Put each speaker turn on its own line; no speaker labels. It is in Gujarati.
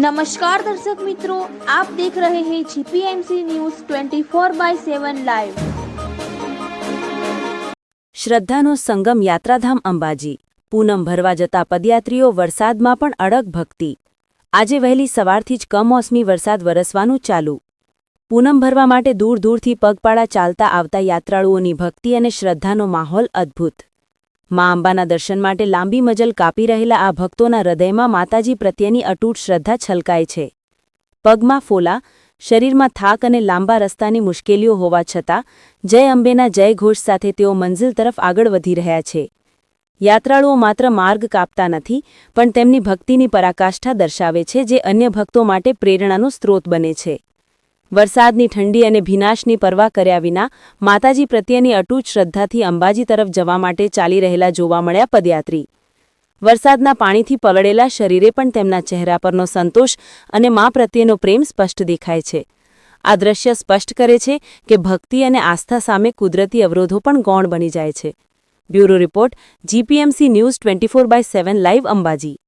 નમસ્કાર દર્શક મિત્રો આપ દેખ રહે હૈ જીપીએમસી ન્યૂઝ 24 બાય 7 લાઈવ
શ્રદ્ધાનો સંગમ યાત્રાધામ અંબાજી. પૂનમ ભરવા જતા પદયાત્રીઓ વરસાદમાં પણ અડગ ભક્તિ. આજે વહેલી સવારથી જ કમોસમી વરસાદ વરસવાનું ચાલુ. પૂનમ ભરવા માટે દૂર દૂરથી પગપાળા ચાલતા આવતા યાત્રાળુઓની ભક્તિ અને શ્રદ્ધાનો માહોલ અદ્ભુત. મા અંબાના દર્શન માટે લાંબી મજલ કાપી રહેલા આ ભક્તોના હૃદયમાં માતાજી પ્રત્યેની અતૂટ શ્રદ્ધા છલકાય છે. પગમાં ફોલા, શરીરમાં થાક અને લાંબા રસ્તાની મુશ્કેલીઓ હોવા છતાં, જય અંબેના જય ઘોષ સાથે તેઓ મંઝિલ તરફ આગળ વધી રહ્યા છે. યાત્રાળુઓ માત્ર માર્ગ કાપતા નથી, પણ તેમની ભક્તિની પરાકાષ્ઠા દર્શાવે છે જે અન્ય ભક્તો માટે પ્રેરણાનો સ્ત્રોત બને છે. વરસાદની ઠંડી અને ભીનાશની પરવા કર્યા વિના માતાજી પ્રત્યેની અટૂટ શ્રદ્ધાથી અંબાજી તરફ જવા માટે ચાલી રહેલા જોવા મળ્યા પદયાત્રી. વરસાદના પાણીથી પલળેલા શરીરે પણ તેમના ચહેરા પરનો સંતોષ અને મા પ્રત્યેનો પ્રેમ સ્પષ્ટ દેખાય છે. આ દ્રશ્ય સ્પષ્ટ કરે છે કે ભક્તિ અને આસ્થા સામે કુદરતી અવરોધો પણ ગૌણ બની જાય છે. Bureau report, GPMC news twenty by seven live Ambaji.